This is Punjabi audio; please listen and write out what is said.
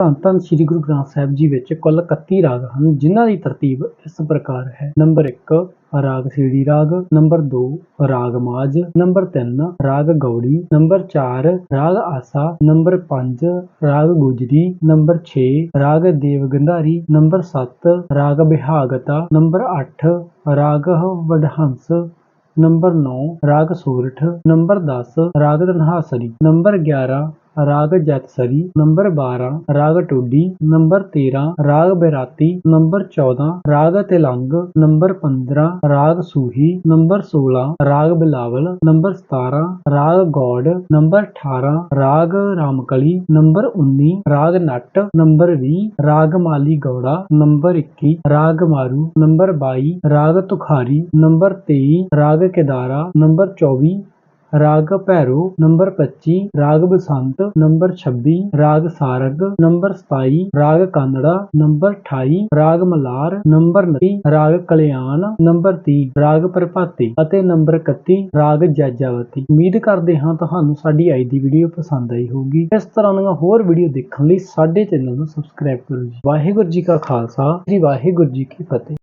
ਧੰਨ ਧੰਨ ਸ੍ਰੀ ਗੁਰੂ ਗ੍ਰੰਥ ਸਾਹਿਬ ਜੀ ਵਿੱਚ ਕੁੱਲ 31 ਰਾਗ ਹਨ, ਜਿਨ੍ਹਾਂ ਦੀ ਤਰਤੀਬ ਇਸ ਪ੍ਰਕਾਰ ਹੈ। ਨੰਬਰ 1 ਰਾਗ ਸੀੜੀ ਰਾਗ। ਨੰਬਰ 2 ਰਾਗ ਮਾਝ। ਨੰਬਰ 3 ਰਾਗ ਗੌੜੀ। ਨੰਬਰ 4 ਰਾਗ ਆਸਾ। ਨੰਬਰ 5 ਰਾਗ ਗੁਜਰੀ। ਨੰਬਰ 6 ਰਾਗ ਦੇਵ ਗੰਧਾਰੀ ਨੰਬਰ 7 ਰਾਗ ਬਿਹਾਗਤਾ। ਨੰਬਰ 8 ਰਾਗ ਵਡਹੰਸ। ਨੰਬਰ 9 ਰਾਗ ਸੂਰਠ। ਨੰਬਰ 10 ਰਾਗ ਧਨਹਾਸਰੀ। ਨੰਬਰ 11 ਰਾਗ ਜਤਸਰੀ ਨੰਬਰ 12 ਰਾਗ ਟੋਡੀ, ਨੰਬਰ 13 ਰਾਗ ਬੈਰਾਤੀ, ਨੰਬਰ 14 ਰਾਗ ਤਿਲੰਗ, ਨੰਬਰ 15 ਰਾਗ ਸੂਹੀ, ਨੰਬਰ 16 ਰਾਗ ਬਿਲਾਵਲ, ਨੰਬਰ 17 ਰਾਗ ਗੌੜ, ਨੰਬਰ 18 ਰਾਗ ਰਾਮਕਲੀ, ਨੰਬਰ 19 ਰਾਗ ਨੱਟ, ਨੰਬਰ 20 ਰਾਗ ਮਾਲੀ ਗੌੜਾ, ਨੰਬਰ 21 ਰਾਗ ਮਾਰੂ, ਨੰਬਰ 22 ਰਾਗ ਤੁਖਾਰੀ, ਨੰਬਰ 23 ਰਾਗ ਕੇਦਾਰਾ, ਨੰਬਰ 24 ਰਾਗ ਭੈਰੋ, ਨੰਬਰ 25 ਰਾਗ ਬਸੰਤ, ਨੰਬਰ 26 ਰਾਗ ਸਾਰਗ, ਨੰਬਰ 27 ਰਾਗ ਕਾਨੜਾ, ਨੰਬਰ 28 ਰਾਗ ਮਲਾਰ, ਨੰਬਰ 29 ਰਾਗ ਕਲਿਆਣ, ਨੰਬਰ 30 ਰਾਗ ਪ੍ਰਭਾਤੀ ਅਤੇ ਨੰਬਰ 31 ਰਾਗ ਜੈਜਾਵਤੀ। ਉਮੀਦ ਕਰਦੇ ਹਾਂ ਤੁਹਾਨੂੰ ਸਾਡੀ ਅੱਜ ਦੀ ਵੀਡੀਓ ਪਸੰਦ ਆਈ ਹੋਊਗੀ। ਇਸ ਤਰ੍ਹਾਂ ਦੀਆਂ ਹੋਰ ਵੀਡੀਓ ਦੇਖਣ ਲਈ ਸਾਡੇ ਚੈਨਲ ਨੂੰ ਸਬਸਕ੍ਰਾਈਬ ਕਰੋ ਜੀ। ਵਾਹਿਗੁਰੂ ਜੀ ਕਾ ਖਾਲਸਾ, ਜੀ ਵਾਹਿਗੁਰੂ ਜੀ ਕੀ ਫਤਿਹ।